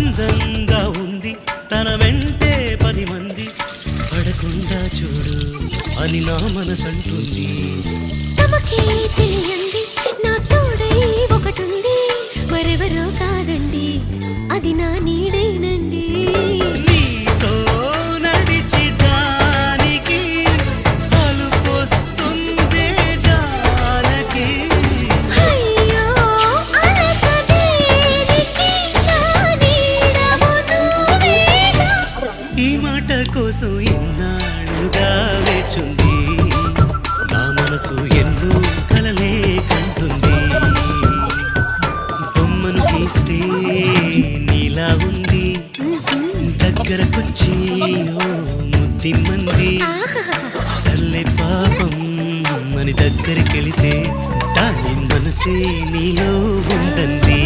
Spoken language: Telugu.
అందంగా ఉంది. తన వెంటే పది మంది. పడకుండా చూడు అని నా మనసంటుంది. తమకే నా తోడై ఒకటుంది. మరెవరో కాదండి అది నా నీడైనండి. కోసం ఎన్నాళ్ళుగా వేచుంది. నా మనసు ఎన్నో కలలే కంటుంది. బొమ్మను గీస్తే నీలా ఉంది. దగ్గరకొచ్చి ఓ ముద్దిమ్మంది. ఆహాహా సల్లె పాపం మన దగ్గరికెళితే దాని మనసే నీలో ఉందండి